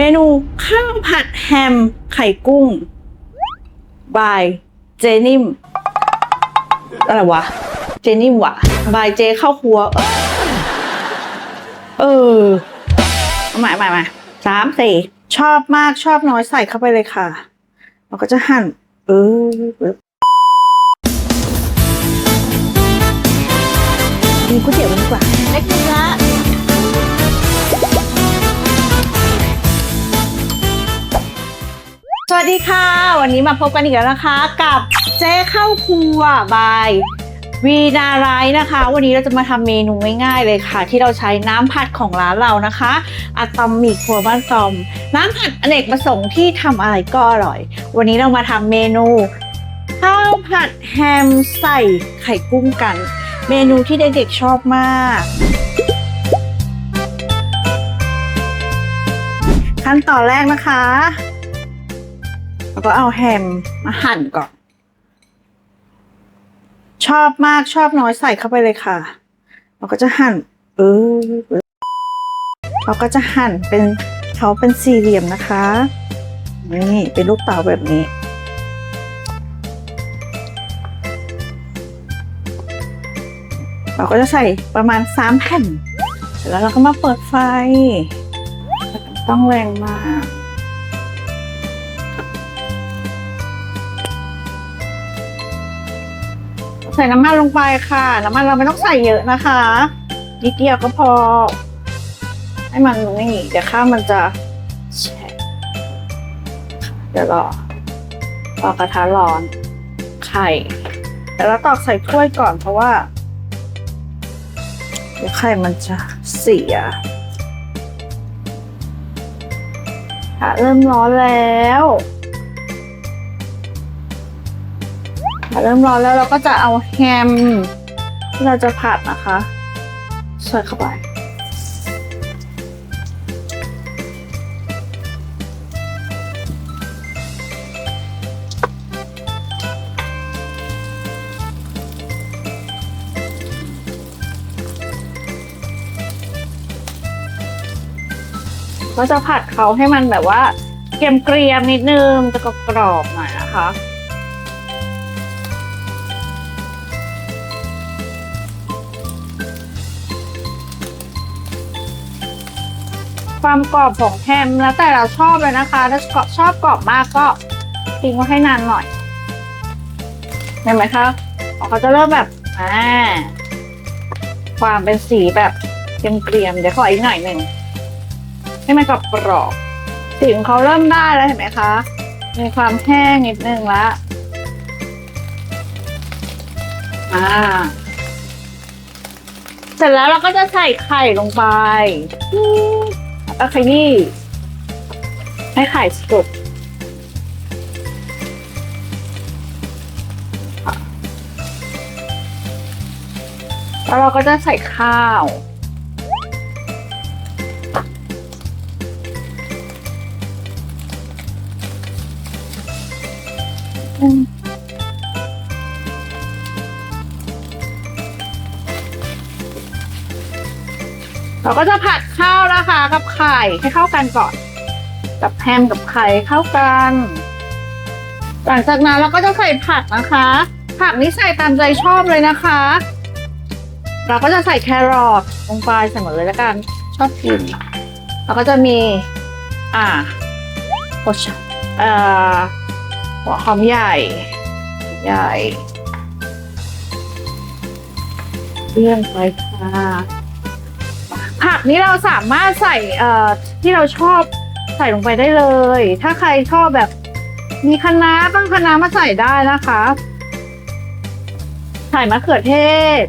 เมนูข้าวผัดแฮมไข่กุ้ง บายเจนิมอะไรวะ เจนิมวะบายเจเข้าครัว เออเอาใหม่ใหม่ใหม่สามสี่ชอบมากชอบน้อยใส่เข้าไปเลยค่ะ เราก็จะหั่น เออปึ๊บกินก๋วยเตี๋ยวดีกว่าเล็กเนื้อ สวัสดีค่ะ วันนี้มาพบกันอีกแล้วนะคะ กับเจ๊เข้าครัวบายวีนาไรนะคะ วันนี้เราจะมาทำเมนูง่ายๆเลยค่ะ ที่เราใช้น้ำผัดของร้านเรานะคะอะตอมมีครัวบ้านตอม น้ำผัดอเนกประสงค์ที่ทำอะไรก็อร่อย วันนี้เรามาทำเมนูข้าวผัดแฮมใส่ไข่กุ้งกัน เมนูที่เด็กๆชอบมากขั้นตอนแรกนะคะ แล้วก็เอาแฮมมาหั่นก่อน ชอบมากชอบน้อยใส่เข้าไปเลยค่ะ เราก็จะหั่น เออ เราก็จะหั่นเป็นเขาเป็นสี่เหลี่ยมนะคะ นี่เป็นลูกเต๋าแบบนี้เราก็จะใส่ประมาณสามแผ่น เสร็จแล้วเราก็มาเปิดไฟ ต้องแรงมาก ใส่น้ำมันลงไปค่ะ น้ำมันเราไม่ต้องใส่เยอะนะคะ นิดเดียวก็พอ ให้มันนี่เดี๋ยวข้าวมันจะแฉะเดี๋ยวรอรอกระทะร้อนไข่แต่เราตอกใส่ถ้วยก่อนเพราะว่า เดี๋ยวไข่มันจะเสียค่ะเริ่มร้อนแล้ว เริ่มร้อนแล้วเราก็จะเอาแฮมที่เราจะผัดนะคะใส่เข้าไป ก็จะผัดเขาให้มันแบบว่าเกรียมๆนิดนึงจะกรอบๆหน่อยนะคะ ความกรอบของแฮมแล้วแต่เราชอบเลยนะคะ ถ้าชอบกรอบมากก็ทิ้งไว้ให้นานหน่อยเห็นไหมคะเขาจะเริ่มแบบอ่าความเป็นสีแบบเกรียมๆเดี๋ยวขออีกหน่อยหนึ่งให้มันกรอบกรอบสีของเขาเริ่มได้แล้วเห็นไหมคะมีความแห้งนิดนึงละอ่าเสร็จแล้วเราก็จะใส่ไข่ลงไป ก็ขยี้ให้ไข่สุกแล้วเราก็จะใส่ข้าว เราก็จะผัดข้าวนะคะกับไข่ให้เข้ากันก่อน กับแฮมกับไข่เข้ากัน หลังจากนั้นเราก็จะใส่ผักนะคะ ผักนี้ใส่ตามใจชอบเลยนะคะ เราก็จะใส่แครอทลงไปใส่หมดเลยแล้วกัน ชอบกินแล้วก็จะมี อ่าโอชเอ่อหัวหอมใหญ่ ใหญ่เลื่อนไปค่ะ ผักนี้เราสามารถใส่เอ่อที่เราชอบใส่ลงไปได้เลย ถ้าใครชอบแบบ มีคะน้าบ้างคะน้ามาใส่ได้นะคะใส่มะเขือเทศ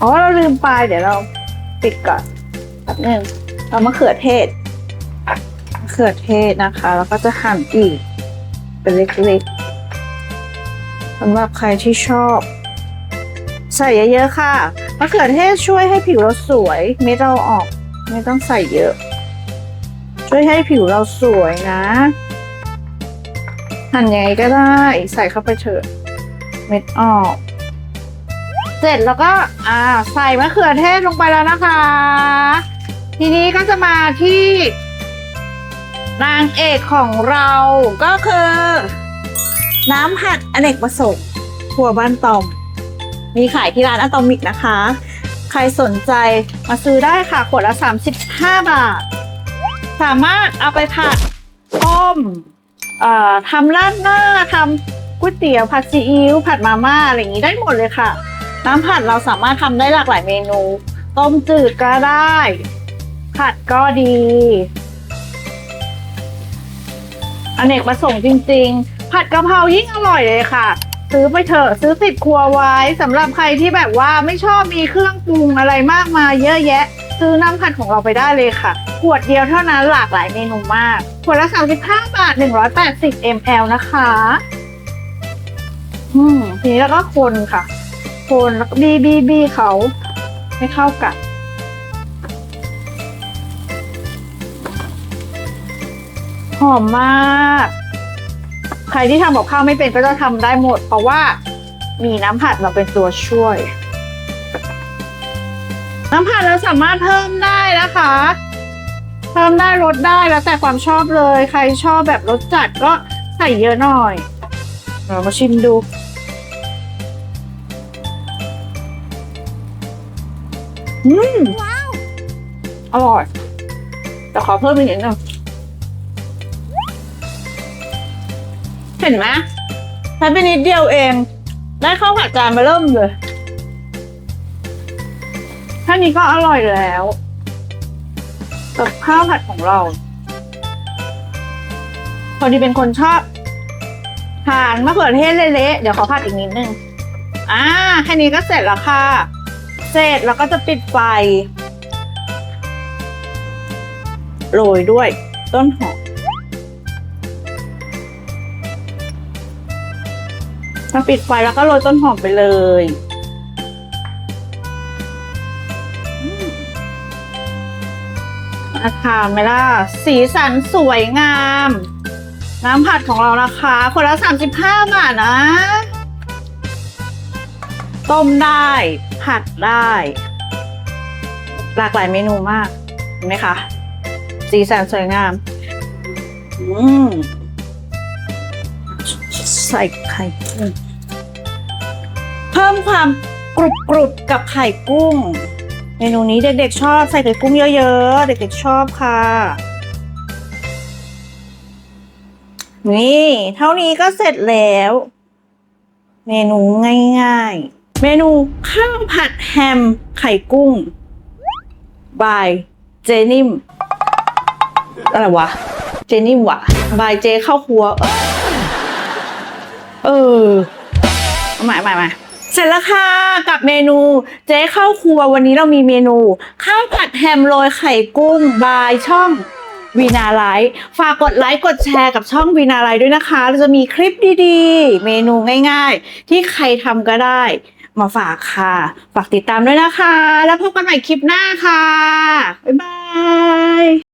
อ๋อเราลืมไปเดี๋ยวเราปิดก่อนแป๊บนึงเอามะเขือเทศมะเขือเทศนะคะ แล้วก็จะหั่นอีกเป็นเล็กๆสำหรับใครที่ชอบ ใส่เยอะๆค่ะมะเขือเทศช่วยให้ผิวเราสวยเม็ดเราออก ไม่ต้องใส่เยอะ ช่วยให้ผิวเราสวยนะหั่นยังไงก็ได้ใส่เข้าไปเถอะเม็ดออก เสร็จแล้วก็อ่าใส่มะเขือเทศลงไปแล้วนะคะ ทีนี้ก็จะมาที่นางเอกของเราก็คือ น้ำผัดอเนกประสงค์ครัวบ้านตอม มีขายที่ร้านอะตอมิกนะคะ ใครสนใจมาซื้อได้ค่ะขวดละ 35 บาท สามารถเอาไปผัดต้มเอ่อทำราดหน้าทำก๋วยเตี๋ยวผัดซีอิ๊วผัดมาม่าอะไรอย่างนี้ได้หมดเลยค่ะ น้ำผัดเราสามารถทำได้หลากหลายเมนู ต้มจืดก็ได้ ผัดก็ดีอเนกประสงค์จริง ๆ ผัดกะเพรายิ่งอร่อยเลยค่ะ ซื้อไปเถอะซื้อติดครัวไว้สำหรับใครที่แบบว่าไม่ชอบมีเครื่องปรุงอะไรมากมายเยอะแยะ ซื้อน้ำผัดของเราไปได้เลยค่ะ ขวดเดียวเท่านั้นหลากหลายเมนูมาก ขวดละ 35 บาท 180 ml นะคะ อืมทีนี้แล้วก็คนค่ะ คนแล้วก็บีบีบีเขาให้เข้ากันหอมมาก ใครที่ทำกับข้าวไม่เป็นก็จะทำได้หมด เพราะว่ามีน้ำผัดมาเป็นตัวช่วย น้ำผัดเราสามารถเพิ่มได้นะคะ เพิ่มได้ลดได้แล้วแต่ความชอบเลย ใครชอบแบบรสจัดก็ใส่เยอะหน่อยเรามาชิมดูอืมอร่อยแต่ขอเพิ่มอีกนิดนึง เห็นไหมใช้ไปนิดเดียวเอง ได้ข้าวผัดจานมาเริ่มเลยแค่นี้ก็อร่อยแล้วกับข้าวผัดของเรา พอดีเป็นคนชอบทานมะเขือเทศเละๆเดี๋ยวขอผัดอีกนิดนึงอ่าแค่นี้ก็เสร็จแล้วค่ะ เสร็จแล้วก็จะปิดไฟโรยด้วยต้นหอม มาปิดไฟแล้วก็โรยต้นหอมไปเลยอืมอาทาไหมล่ะสีสันสวยงาม น้ำผัดของเรานะคะ คนละ 35 บาทนะ ต้มได้ ผัดได้ หลากหลายเมนูมาก เห็นไหมคะ สีสันสวยงาม อืม ใส่ไข่กุ้งเพิ่มความกรุบกรุบๆกับไข่กุ้ง เมนูนี้เด็กๆชอบใส่ไข่กุ้งเยอะๆ เด็กๆชอบค่ะ นี่เท่านี้ก็เสร็จแล้ว เมนูง่ายๆ เมนูข้าวผัดแฮมไข่กุ้ง บายเจนิมอะไรวะ เจนิมวะบายเจเข้าครัว เออเอาใหม่ใหม่ใหม่เสร็จแล้วค่ะกับเมนูเจ๊เข้าครัววันนี้เรามีเมนู ข้าวผัดแฮมโรยไข่กุ้งบายช่องวีนาไลท์ฝากกดไลค์กดแชร์กับช่องวีนาไลท์ด้วยนะคะ เราจะมีคลิปดีๆ เมนูง่ายๆ ที่ใครทำก็ได้ มาฝากค่ะ ฝากติดตามด้วยนะคะ แล้วพบกันใหม่คลิปหน้าค่ะ บ๊ายบาย